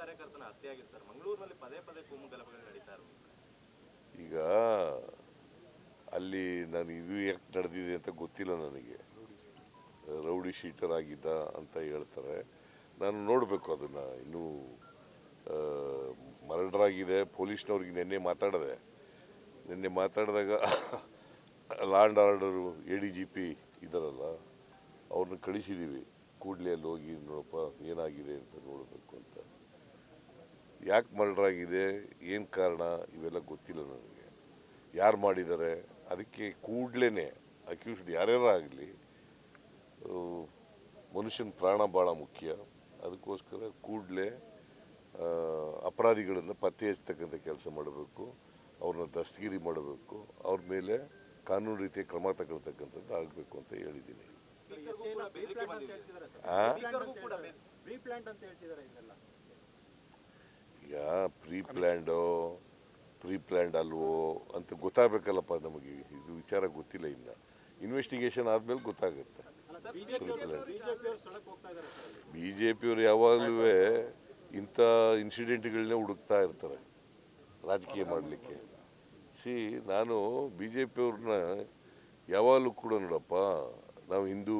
ಕಾರ್ಯಕರ್ತನ ಹತ್ಯೆಯಾಗಿದೆ sir. ಮಂಗಳೂರಿನಲ್ಲಿ ಪದೇ ಪದೇ ಕೋಮು ಗಲಭೆಗಳು ನಡೀತಾ ಇರೋದು. ಈಗ ಅಲ್ಲಿ ನಾನು ಇದು ಯಾಕೆ ನಡೆದಿದೆ ಅಂತ ಗೊತ್ತಿಲ್ಲ ನನಗೆ. ರೌಡಿ ಶೀಟರ್ ಆಗಿದ್ದ ಅಂತ ಹೇಳ್ತಾರೆ. ನಾನು ನೋಡಬೇಕು ಅದನ್ನು. ಇನ್ನೂ ಮರ್ಡರ್ ಆಗಿದೆ ಪೊಲೀಸ್ನವ್ರಿಗೆ ನಿನ್ನೆ ಮಾತಾಡಿದೆ. ನಿನ್ನೆ ಮಾತಾಡಿದಾಗ land order, A D G P ಇದ್ದಾರಲ್ಲ, ಅವ್ರನ್ನ ಕಳಿಸಿದ್ದೀವಿ ಕೂಡಲೇ ಅಲ್ಲಿ ಹೋಗಿ ನೋಡಪ್ಪ ಏನಾಗಿದೆ ಅಂತ ನೋಡಬೇಕು ಅಂತ. ಯಾಕೆ ಮರ್ಡರ್ ಆಗಿದೆ ಏನು ಕಾರಣ ಇವೆಲ್ಲ ಗೊತ್ತಿಲ್ಲ ನನಗೆ ಯಾರು ಮಾಡಿದ್ದಾರೆ ಅದಕ್ಕೆ ಕೂಡಲೇ ಅಕ್ಯೂಸ್ಡ್ ಯಾರ್ಯಾರ ಆಗಲಿ ಮನುಷ್ಯನ ಪ್ರಾಣ ಭಾಳ ಮುಖ್ಯ ಅದಕ್ಕೋಸ್ಕರ ಕೂಡಲೇ ಅಪರಾಧಿಗಳನ್ನು ಪತ್ತೆ ಹಚ್ಚತಕ್ಕಂಥ ಕೆಲಸ ಮಾಡಬೇಕು ಅವ್ರನ್ನ ದಸ್ತಗಿರಿ ಮಾಡಬೇಕು ಅವ್ರ ಮೇಲೆ ಕಾನೂನು ರೀತಿಯ ಕ್ರಮ ತಗೊಳ್ತಕ್ಕಂಥದ್ದು ಆಗಬೇಕು ಅಂತ ಹೇಳಿದ್ದೀನಿ ಆ? ಪ್ರೀ ಪ್ಲಾಂಟ್ ಅಂತ ಹೇಳ್ತಿದ್ದಾರೆ ಇದೆಲ್ಲ ಈಗ ಪ್ರೀ ಪ್ಲ್ಯಾಂಡೋ ಪ್ರೀ ಪ್ಲ್ಯಾಂಡ್ ಅಲ್ವೋ ಅಂತ ಗೊತ್ತಾಗಬೇಕಲ್ಲಪ್ಪ ನಮಗೆ. ಇದು ವಿಚಾರ ಗೊತ್ತಿಲ್ಲ ಇನ್ನು. ಇನ್ವೆಸ್ಟಿಗೇಷನ್ ಆದಮೇಲೆ ಗೊತ್ತಾಗುತ್ತೆ. ಬಿ ಜೆ ಪಿಯವರು ಯಾವಾಗಲೂ ಇಂಥ ಇನ್ಸಿಡೆಂಟ್ಗಳನ್ನೇ ಹುಡುಕ್ತಾ ಇರ್ತಾರೆ. ರಾಜಕೀಯ ಮಾಡಲಿಕ್ಕೆ. ಸಿ ನಾನು ಬಿ ಜೆ ಪಿಯವ್ರನ್ನ ಯಾವಾಗಲೂ ಕೂಡ ನೋಡಪ್ಪ, ನಾವು ಹಿಂದೂ,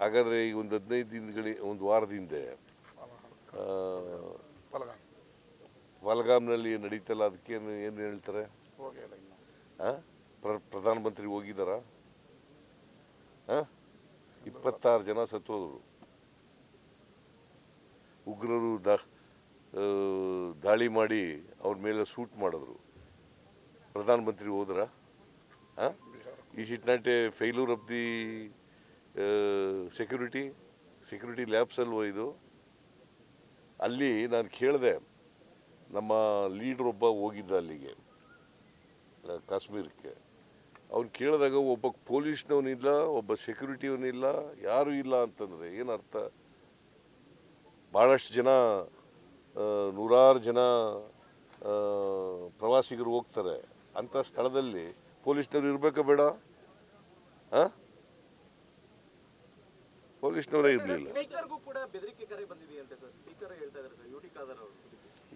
ಹಾಗಾದರೆ ಈಗ ಒಂದು ಹದಿನೈದು ದಿನಗಳ, ಒಂದು ವಾರದ ಹಿಂದೆ ಆ, ವಲ್ಗಾಮ್ನಲ್ಲಿ ನಡೀತಲ್ಲ ಅದಕ್ಕೇನು ಏನು ಹೇಳ್ತಾರೆ? ಹಾಂ ಪ್ರ- ಪ್ರಧಾನಮಂತ್ರಿ ಹೋಗಿದ್ದಾರಾ ಹಾಂ ಇಪ್ಪತ್ತಾರು ಜನ ಸತ್ತೋದ್ರು. ಉಗ್ರರು ದಾ ದಾಳಿ ಮಾಡಿ ಅವ್ರ ಮೇಲೆ ಸೂಟ್ ಮಾಡಿದ್ರು. ಪ್ರಧಾನಮಂತ್ರಿ ಹೋದ್ರ? ಹಾಂ it not a failure of the security security labs ಅಲ್ವೋ ಇದು? ಅಲ್ಲಿ ನಾನು ಕೇಳಿದೆ, ನಮ್ಮ ಲೀಡ್ರ್ ಒಬ್ಬ ಹೋಗಿದ್ದ ಅಲ್ಲಿಗೆ ಕಾಶ್ಮೀರಕ್ಕೆ. ಅವ್ನು ಕೇಳಿದಾಗ ಒಬ್ಬ ಪೊಲೀಸ್ನವನಿಲ್ಲ ಒಬ್ಬ ಸೆಕ್ಯೂರಿಟಿಯವನಿಲ್ಲ ಯಾರೂ ಇಲ್ಲ ಅಂತಂದರೆ ಅರ್ಥ? ಭಾಳಷ್ಟು ಜನ ನೂರಾರು ಜನ ಪ್ರವಾಸಿಗರು ಹೋಗ್ತಾರೆ. ಅಂಥ ಸ್ಥಳದಲ್ಲಿ ಪೊಲೀಸ್ನವ್ರು ಇರಬೇಕಾ ಬೇಡ? ಆ? ಪೊಲೀಸ್ನವರೇ ಇರಲಿಲ್ಲ ಸ್ಪೀಕರ್ಗೂ ಕೂಡ ಬೆದರಿಕೆ ಕರೆ ಬಂದಿದೆಯಂತೆ ಸರ್ ಸ್ಪೀಕರ್ ಹೇಳ್ತಾ ಇದ್ದಾರೆ ಸರ್ ಯು ಟಿ ಖಾದರ್ ಇರಲಿಲ್ಲ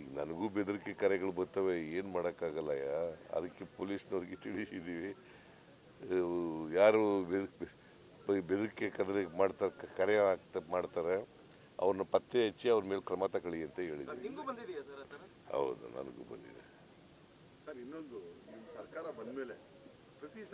ಈಗ ನನಗೂ ಬೆದರಿಕೆ ಕರೆಗಳು ಬರ್ತವೆ ಏನು ಮಾಡೋಕ್ಕಾಗಲ್ಲ ಯಾ? ಅದಕ್ಕೆ ಪೊಲೀಸ್ನವ್ರಿಗೆ ತಿಳಿಸಿದ್ದೀವಿ ಯಾರು ಬೆದರಿಕೆ ಕದರೆ ಮಾಡ್ತಾರೆ ಕರೆ ಆಗ್ತಾ ಮಾಡ್ತಾರೆ. ಅವ್ರನ್ನ ಪತ್ತೆ ಹಚ್ಚಿ ಅವ್ರ ಮೇಲೆ ಕ್ರಮ ತಗೊಳ್ಳಿ ಅಂತ ಹೇಳಿದ್ರು ಹೌದು ನನಗೂ ಬಂದಿದೆ. ಸರ್ ಇನ್ನೊಂದು ಸರ್ಕಾರ ಬಂದ ಹೌದು ನನಗೂ ಬಂದಿದೆ